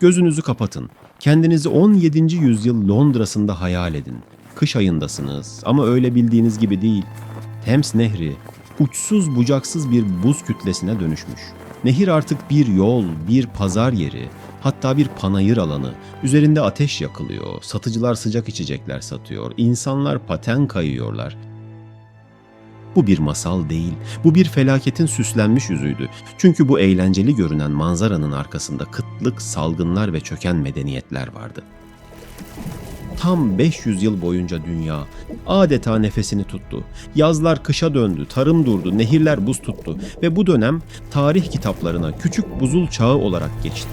Gözünüzü kapatın. Kendinizi 17. yüzyıl Londra'sında hayal edin. Kış ayındasınız ama öyle bildiğiniz gibi değil. Thames Nehri uçsuz bucaksız bir buz kütlesine dönüşmüş. Nehir artık bir yol, bir pazar yeri, hatta bir panayır alanı. Üzerinde ateş yakılıyor, satıcılar sıcak içecekler satıyor, insanlar paten kayıyorlar. Bu bir masal değil, bu bir felaketin süslenmiş yüzüydü. Çünkü bu eğlenceli görünen manzaranın arkasında kıtlık, salgınlar ve çöken medeniyetler vardı. Tam 500 yıl boyunca dünya adeta nefesini tuttu. Yazlar kışa döndü, tarım durdu, nehirler buz tuttu ve bu dönem tarih kitaplarına küçük buzul çağı olarak geçti.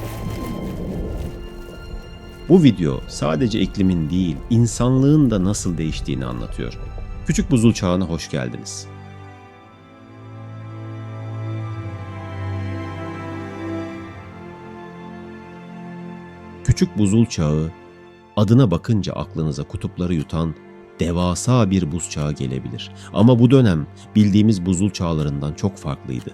Bu video sadece iklimin değil, insanlığın da nasıl değiştiğini anlatıyor. Küçük buzul çağına hoş geldiniz. Küçük buzul çağı adına bakınca aklınıza kutupları yutan devasa bir buz çağı gelebilir. Ama bu dönem bildiğimiz buzul çağlarından çok farklıydı.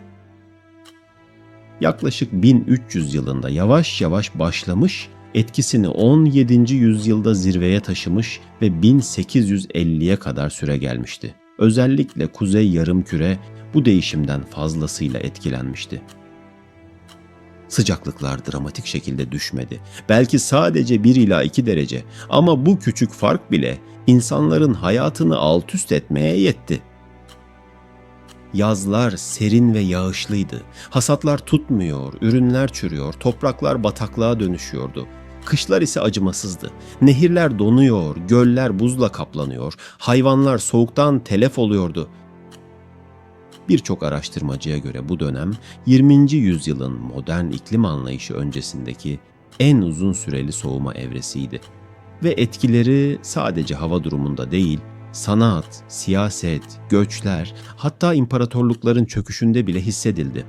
Yaklaşık 1300 yılında yavaş yavaş başlamış, etkisini 17. yüzyılda zirveye taşımış ve 1850'ye kadar süre gelmişti. Özellikle Kuzey Yarımküre bu değişimden fazlasıyla etkilenmişti. Sıcaklıklar dramatik şekilde düşmedi. Belki sadece 1 ila 2 derece ama bu küçük fark bile insanların hayatını alt üst etmeye yetti. Yazlar serin ve yağışlıydı. Hasatlar tutmuyor, ürünler çürüyor, topraklar bataklığa dönüşüyordu. Kışlar ise acımasızdı. Nehirler donuyor, göller buzla kaplanıyor, hayvanlar soğuktan telef oluyordu. Birçok araştırmacıya göre bu dönem 20. yüzyılın modern iklim anlayışı öncesindeki en uzun süreli soğuma evresiydi. Ve etkileri sadece hava durumunda değil, sanat, siyaset, göçler, hatta imparatorlukların çöküşünde bile hissedildi.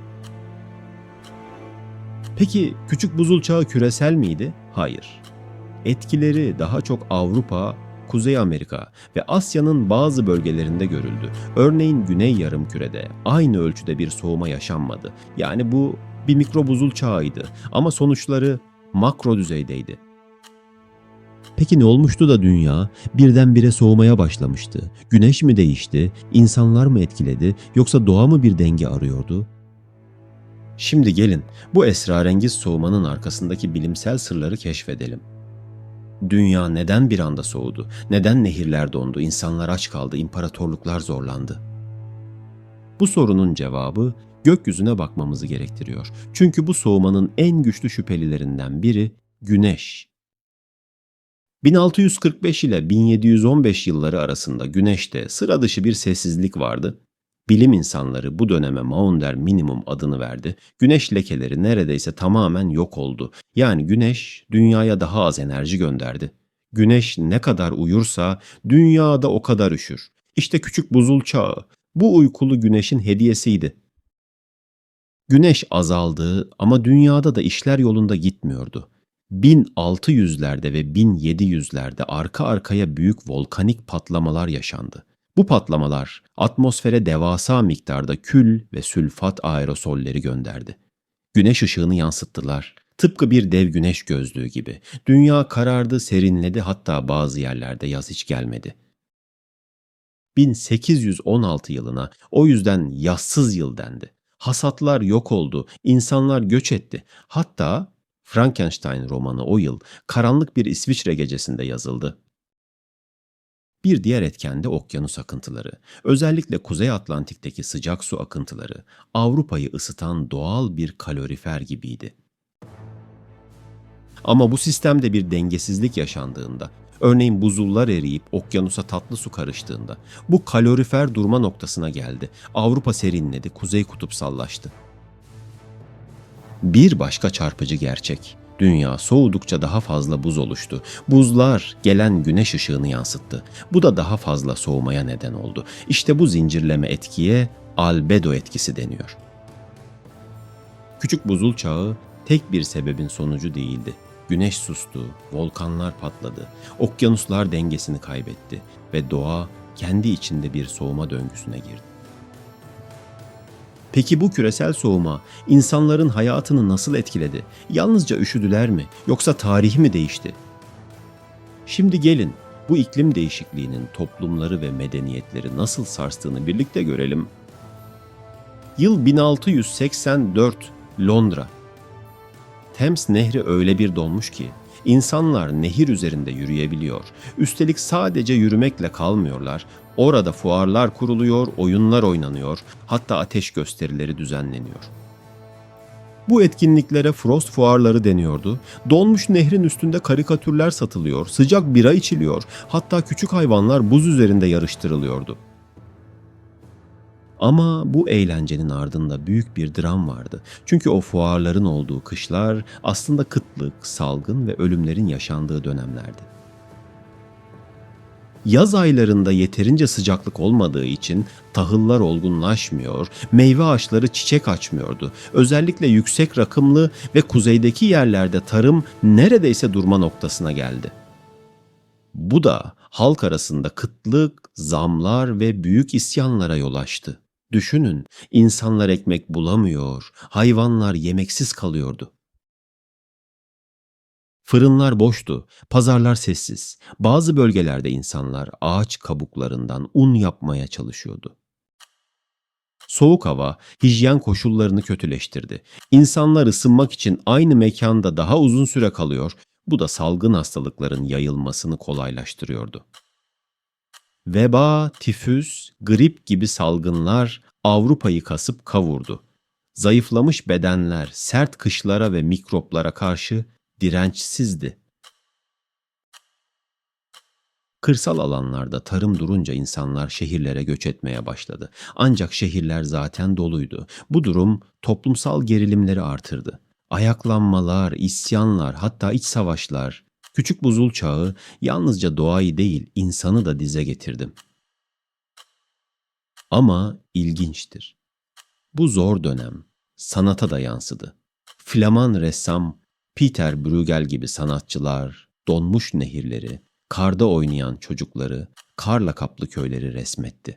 Peki küçük buzul çağı küresel miydi? Hayır. Etkileri daha çok Avrupa, Kuzey Amerika ve Asya'nın bazı bölgelerinde görüldü. Örneğin Güney Yarımküre'de aynı ölçüde bir soğuma yaşanmadı. Yani bu bir mikro buzul çağıydı ama sonuçları makro düzeydeydi. Peki ne olmuştu da dünya birdenbire soğumaya başlamıştı? Güneş mi değişti, insanlar mı etkiledi yoksa doğa mı bir denge arıyordu? Şimdi gelin bu esrarengiz soğumanın arkasındaki bilimsel sırları keşfedelim. Dünya neden bir anda soğudu? Neden nehirler dondu, insanlar aç kaldı, imparatorluklar zorlandı? Bu sorunun cevabı gökyüzüne bakmamızı gerektiriyor. Çünkü bu soğumanın en güçlü şüphelilerinden biri Güneş. 1645 ile 1715 yılları arasında Güneş'te sıra dışı bir sessizlik vardı. Bilim insanları bu döneme Maunder Minimum adını verdi. Güneş lekeleri neredeyse tamamen yok oldu. Yani Güneş dünyaya daha az enerji gönderdi. Güneş ne kadar uyursa dünya da o kadar üşür. İşte küçük buzul çağı. Bu uykulu güneşin hediyesiydi. Güneş azaldı ama dünyada da işler yolunda gitmiyordu. 1600'lerde ve 1700'lerde arka arkaya büyük volkanik patlamalar yaşandı. Bu patlamalar atmosfere devasa miktarda kül ve sülfat aerosolleri gönderdi. Güneş ışığını yansıttılar. Tıpkı bir dev güneş gözlüğü gibi. Dünya karardı, serinledi hatta bazı yerlerde yaz hiç gelmedi. 1816 yılına o yüzden yazsız yıl dendi. Hasatlar yok oldu, insanlar göç etti. Hatta Frankenstein romanı o yıl karanlık bir İsviçre gecesinde yazıldı. Bir diğer etken de okyanus akıntıları. Özellikle Kuzey Atlantik'teki sıcak su akıntıları Avrupa'yı ısıtan doğal bir kalorifer gibiydi. Ama bu sistemde bir dengesizlik yaşandığında, örneğin buzullar eriyip okyanusa tatlı su karıştığında bu kalorifer durma noktasına geldi. Avrupa serinledi, kuzey kutupsallaştı. Bir başka çarpıcı gerçek. Dünya soğudukça daha fazla buz oluştu. Buzlar gelen güneş ışığını yansıttı. Bu da daha fazla soğumaya neden oldu. İşte bu zincirleme etkiye albedo etkisi deniyor. Küçük buzul çağı tek bir sebebin sonucu değildi. Güneş sustu, volkanlar patladı, okyanuslar dengesini kaybetti ve doğa kendi içinde bir soğuma döngüsüne girdi. Peki bu küresel soğuma insanların hayatını nasıl etkiledi? Yalnızca üşüdüler mi yoksa tarih mi değişti? Şimdi gelin bu iklim değişikliğinin toplumları ve medeniyetleri nasıl sarstığını birlikte görelim. Yıl 1684 Londra. Thames Nehri öyle bir donmuş ki insanlar nehir üzerinde yürüyebiliyor. Üstelik sadece yürümekle kalmıyorlar. Orada fuarlar kuruluyor, oyunlar oynanıyor, hatta ateş gösterileri düzenleniyor. Bu etkinliklere Frost fuarları deniyordu. Donmuş nehrin üstünde karikatürler satılıyor, sıcak bira içiliyor, hatta küçük hayvanlar buz üzerinde yarıştırılıyordu. Ama bu eğlencenin ardında büyük bir dram vardı. Çünkü o fuarların olduğu kışlar aslında kıtlık, salgın ve ölümlerin yaşandığı dönemlerdi. Yaz aylarında yeterince sıcaklık olmadığı için tahıllar olgunlaşmıyor, meyve ağaçları çiçek açmıyordu. Özellikle yüksek rakımlı ve kuzeydeki yerlerde tarım neredeyse durma noktasına geldi. Bu da halk arasında kıtlık, zamlar ve büyük isyanlara yol açtı. Düşünün, insanlar ekmek bulamıyor, hayvanlar yemeksiz kalıyordu. Fırınlar boştu, pazarlar sessiz. Bazı bölgelerde insanlar ağaç kabuklarından un yapmaya çalışıyordu. Soğuk hava hijyen koşullarını kötüleştirdi. İnsanlar ısınmak için aynı mekanda daha uzun süre kalıyor, bu da salgın hastalıkların yayılmasını kolaylaştırıyordu. Veba, tifüs, grip gibi salgınlar Avrupa'yı kasıp kavurdu. Zayıflamış bedenler sert kışlara ve mikroplara karşı dirençsizdi. Kırsal alanlarda tarım durunca insanlar şehirlere göç etmeye başladı. Ancak şehirler zaten doluydu. Bu durum toplumsal gerilimleri artırdı. Ayaklanmalar, isyanlar, hatta iç savaşlar, küçük buzul çağı yalnızca doğayı değil insanı da dize getirdi. Ama ilginçtir. Bu zor dönem sanata da yansıdı. Flaman ressam Peter Bruegel gibi sanatçılar, donmuş nehirleri, karda oynayan çocukları, karla kaplı köyleri resmetti.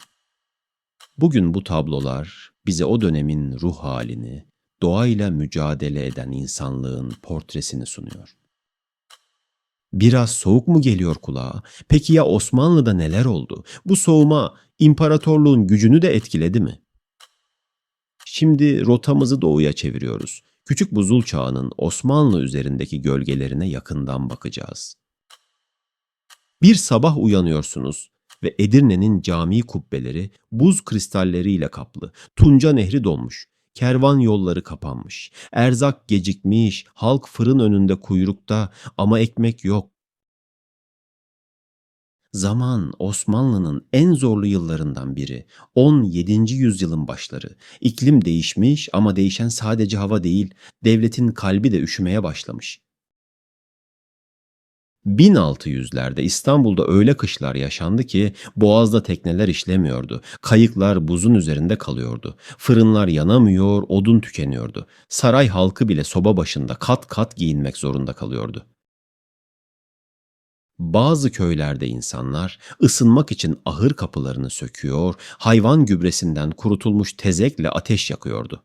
Bugün bu tablolar bize o dönemin ruh halini, doğayla mücadele eden insanlığın portresini sunuyor. Biraz soğuk mu geliyor kulağa? Peki ya Osmanlı'da neler oldu? Bu soğuma imparatorluğun gücünü de etkiledi mi? Şimdi rotamızı doğuya çeviriyoruz. Küçük buzul çağının Osmanlı üzerindeki gölgelerine yakından bakacağız. Bir sabah uyanıyorsunuz ve Edirne'nin cami kubbeleri buz kristalleriyle kaplı, Tunca Nehri donmuş, kervan yolları kapanmış, erzak gecikmiş, halk fırın önünde kuyrukta ama ekmek yok. Zaman Osmanlı'nın en zorlu yıllarından biri. 17. yüzyılın başları. İklim değişmiş ama değişen sadece hava değil, devletin kalbi de üşümeye başlamış. 1600'lerde İstanbul'da öyle kışlar yaşandı ki boğazda tekneler işlemiyordu. Kayıklar buzun üzerinde kalıyordu. Fırınlar yanamıyor, odun tükeniyordu. Saray halkı bile soba başında kat kat giyinmek zorunda kalıyordu. Bazı köylerde insanlar ısınmak için ahır kapılarını söküyor, hayvan gübresinden kurutulmuş tezekle ateş yakıyordu.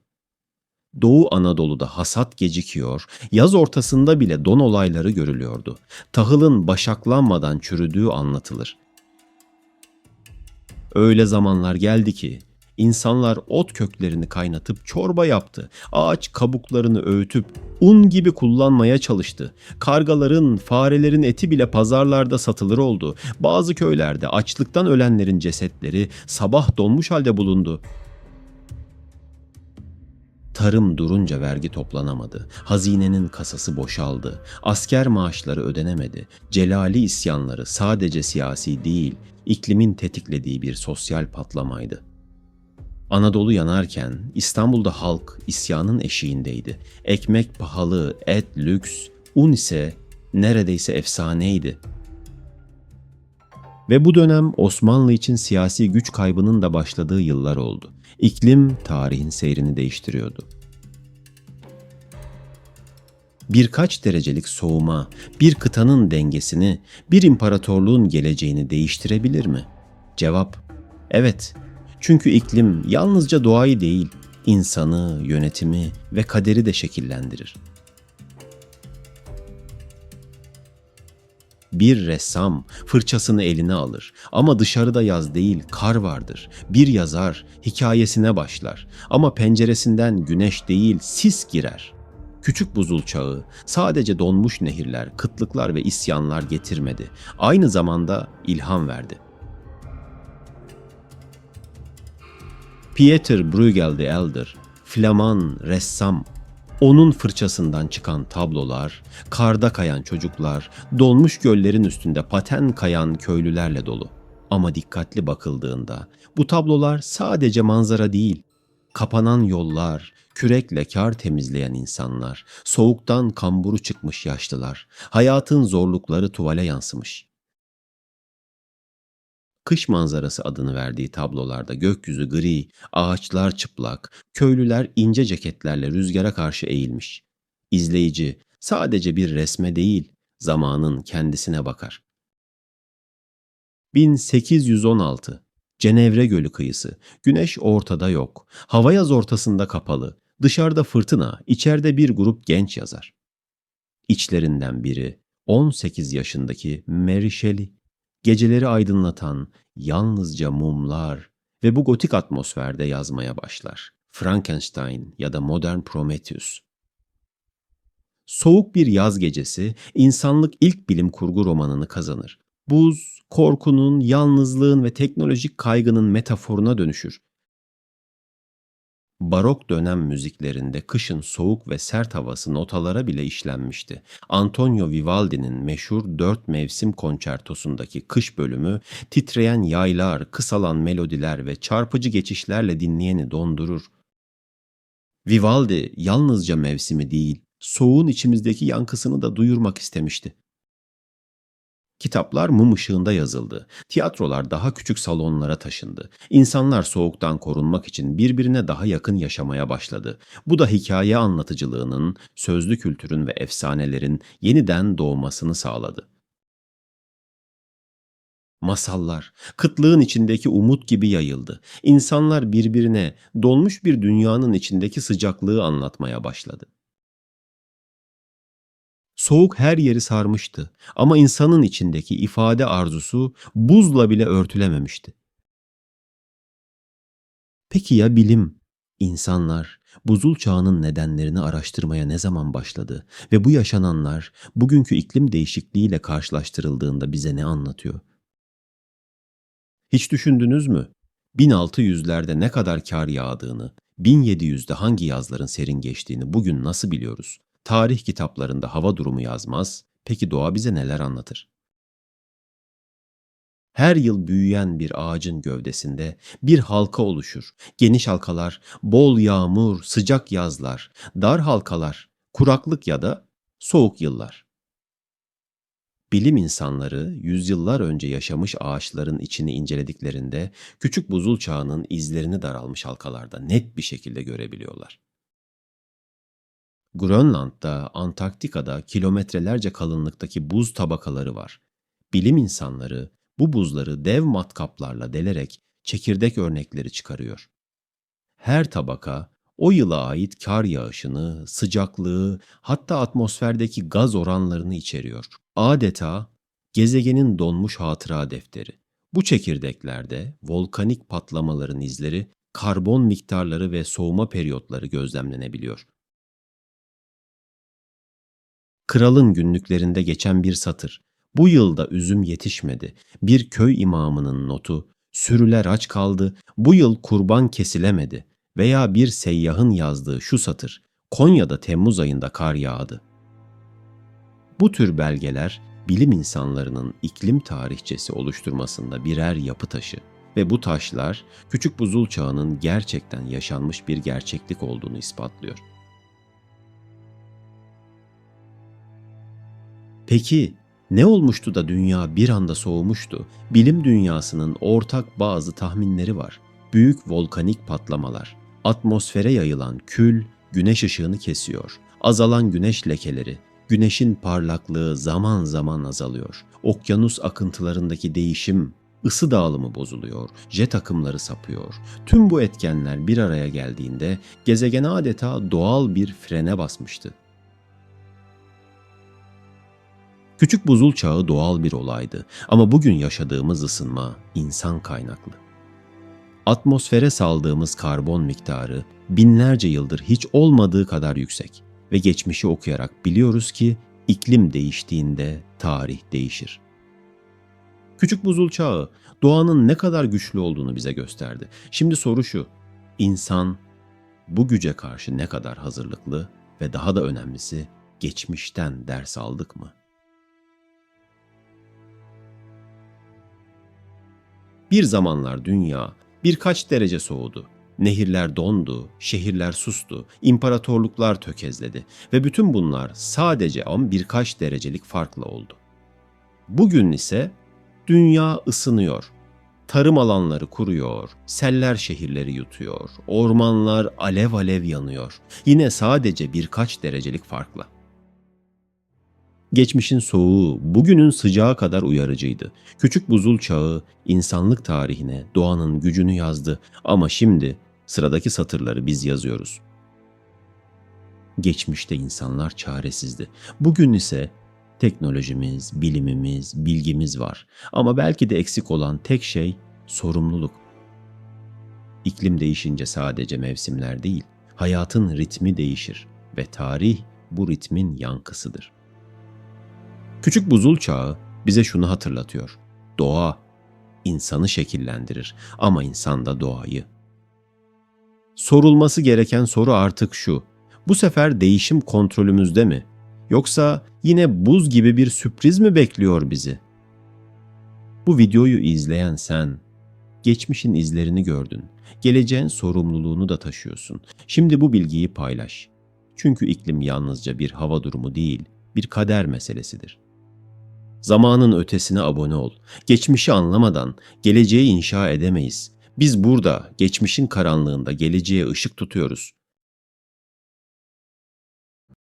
Doğu Anadolu'da hasat gecikiyor, yaz ortasında bile don olayları görülüyordu. Tahılın başaklanmadan çürüdüğü anlatılır. Öyle zamanlar geldi ki İnsanlar ot köklerini kaynatıp çorba yaptı. Ağaç kabuklarını öğütüp un gibi kullanmaya çalıştı. Kargaların, farelerin eti bile pazarlarda satılır oldu. Bazı köylerde açlıktan ölenlerin cesetleri sabah donmuş halde bulundu. Tarım durunca vergi toplanamadı. Hazinenin kasası boşaldı. Asker maaşları ödenemedi. Celali isyanları sadece siyasi değil, iklimin tetiklediği bir sosyal patlamaydı. Anadolu yanarken İstanbul'da halk isyanın eşiğindeydi. Ekmek pahalı, et lüks, un ise neredeyse efsaneydi. Ve bu dönem Osmanlı için siyasi güç kaybının da başladığı yıllar oldu. İklim tarihin seyrini değiştiriyordu. Birkaç derecelik soğuma, bir kıtanın dengesini, bir imparatorluğun geleceğini değiştirebilir mi? Cevap, evet. Çünkü iklim yalnızca doğayı değil, insanı, yönetimi ve kaderi de şekillendirir. Bir ressam fırçasını eline alır ama dışarıda yaz değil kar vardır. Bir yazar hikayesine başlar ama penceresinden güneş değil sis girer. Küçük buzul çağı sadece donmuş nehirler, kıtlıklar ve isyanlar getirmedi. Aynı zamanda ilham verdi. Pieter Bruegel the Elder, Flaman ressam, onun fırçasından çıkan tablolar, karda kayan çocuklar, dolmuş göllerin üstünde paten kayan köylülerle dolu. Ama dikkatli bakıldığında bu tablolar sadece manzara değil, kapanan yollar, kürekle kar temizleyen insanlar, soğuktan kamburu çıkmış yaşlılar, hayatın zorlukları tuvale yansımış. Kış manzarası adını verdiği tablolarda gökyüzü gri, ağaçlar çıplak, köylüler ince ceketlerle rüzgara karşı eğilmiş. İzleyici sadece bir resme değil, zamanın kendisine bakar. 1816 Cenevre Gölü kıyısı. Güneş ortada yok. Hava yaz ortasında kapalı. Dışarıda fırtına, içeride bir grup genç yazar. İçlerinden biri 18 yaşındaki Mary Shelley. Geceleri aydınlatan yalnızca mumlar ve bu gotik atmosferde yazmaya başlar. Frankenstein ya da modern Prometheus. Soğuk bir yaz gecesi insanlık ilk bilim kurgu romanını kazanır. Buz, korkunun, yalnızlığın ve teknolojik kaygının metaforuna dönüşür. Barok dönem müziklerinde kışın soğuk ve sert havası notalara bile işlenmişti. Antonio Vivaldi'nin meşhur Dört Mevsim konçertosundaki kış bölümü titreyen yaylar, kısalan melodiler ve çarpıcı geçişlerle dinleyeni dondurur. Vivaldi yalnızca mevsimi değil, soğuğun içimizdeki yankısını da duyurmak istemişti. Kitaplar mum ışığında yazıldı. Tiyatrolar daha küçük salonlara taşındı. İnsanlar soğuktan korunmak için birbirine daha yakın yaşamaya başladı. Bu da hikaye anlatıcılığının, sözlü kültürün ve efsanelerin yeniden doğmasını sağladı. Masallar, kıtlığın içindeki umut gibi yayıldı. İnsanlar birbirine donmuş bir dünyanın içindeki sıcaklığı anlatmaya başladı. Soğuk her yeri sarmıştı ama insanın içindeki ifade arzusu buzla bile örtülememişti. Peki ya bilim? İnsanlar buzul çağının nedenlerini araştırmaya ne zaman başladı ve bu yaşananlar bugünkü iklim değişikliğiyle karşılaştırıldığında bize ne anlatıyor? Hiç düşündünüz mü? 1600'lerde ne kadar kar yağdığını, 1700'de hangi yazların serin geçtiğini bugün nasıl biliyoruz? Tarih kitaplarında hava durumu yazmaz, peki doğa bize neler anlatır? Her yıl büyüyen bir ağacın gövdesinde bir halka oluşur. Geniş halkalar, bol yağmur, sıcak yazlar, dar halkalar, kuraklık ya da soğuk yıllar. Bilim insanları yüzyıllar önce yaşamış ağaçların içini incelediklerinde küçük buzul çağının izlerini daralmış halkalarda net bir şekilde görebiliyorlar. Grönland'da, Antarktika'da kilometrelerce kalınlıktaki buz tabakaları var. Bilim insanları bu buzları dev matkaplarla delerek çekirdek örnekleri çıkarıyor. Her tabaka o yıla ait kar yağışını, sıcaklığı, hatta atmosferdeki gaz oranlarını içeriyor. Adeta gezegenin donmuş hatıra defteri. Bu çekirdeklerde volkanik patlamaların izleri, karbon miktarları ve soğuma periyotları gözlemlenebiliyor. Kralın günlüklerinde geçen bir satır. Bu yılda üzüm yetişmedi. Bir köy imamının notu. Sürüler aç kaldı. Bu yıl kurban kesilemedi. Veya bir seyyahın yazdığı şu satır. Konya'da Temmuz ayında kar yağdı. Bu tür belgeler bilim insanlarının iklim tarihçesi oluşturmasında birer yapı taşı ve bu taşlar küçük buzul çağının gerçekten yaşanmış bir gerçeklik olduğunu ispatlıyor. Peki ne olmuştu da dünya bir anda soğumuştu? Bilim dünyasının ortak bazı tahminleri var. Büyük volkanik patlamalar, atmosfere yayılan kül güneş ışığını kesiyor. Azalan güneş lekeleri, güneşin parlaklığı zaman zaman azalıyor. Okyanus akıntılarındaki değişim, ısı dağılımı bozuluyor, jet akımları sapıyor. Tüm bu etkenler bir araya geldiğinde gezegen adeta doğal bir frene basmıştı. Küçük buzul çağı doğal bir olaydı ama bugün yaşadığımız ısınma insan kaynaklı. Atmosfere saldığımız karbon miktarı binlerce yıldır hiç olmadığı kadar yüksek ve geçmişi okuyarak biliyoruz ki iklim değiştiğinde tarih değişir. Küçük buzul çağı doğanın ne kadar güçlü olduğunu bize gösterdi. Şimdi soru şu. İnsan bu güce karşı ne kadar hazırlıklı ve daha da önemlisi geçmişten ders aldık mı? Bir zamanlar dünya birkaç derece soğudu. Nehirler dondu, şehirler sustu, imparatorluklar tökezledi ve bütün bunlar sadece ama birkaç derecelik farkla oldu. Bugün ise dünya ısınıyor. Tarım alanları kuruyor, seller şehirleri yutuyor, ormanlar alev alev yanıyor. Yine sadece birkaç derecelik farkla. Geçmişin soğuğu bugünün sıcağı kadar uyarıcıydı. Küçük buzul çağı insanlık tarihine doğanın gücünü yazdı ama şimdi sıradaki satırları biz yazıyoruz. Geçmişte insanlar çaresizdi. Bugün ise teknolojimiz, bilimimiz, bilgimiz var. Ama belki de eksik olan tek şey sorumluluk. İklim değişince sadece mevsimler değil, hayatın ritmi değişir ve tarih bu ritmin yankısıdır. Küçük buzul çağı bize şunu hatırlatıyor. Doğa insanı şekillendirir ama insan da doğayı. Sorulması gereken soru artık şu. Bu sefer değişim kontrolümüzde mi? Yoksa yine buz gibi bir sürpriz mi bekliyor bizi? Bu videoyu izleyen sen, geçmişin izlerini gördün. Geleceğin sorumluluğunu da taşıyorsun. Şimdi bu bilgiyi paylaş. Çünkü iklim yalnızca bir hava durumu değil, bir kader meselesidir. Zamanın ötesine abone ol. Geçmişi anlamadan geleceği inşa edemeyiz. Biz burada geçmişin karanlığında geleceğe ışık tutuyoruz.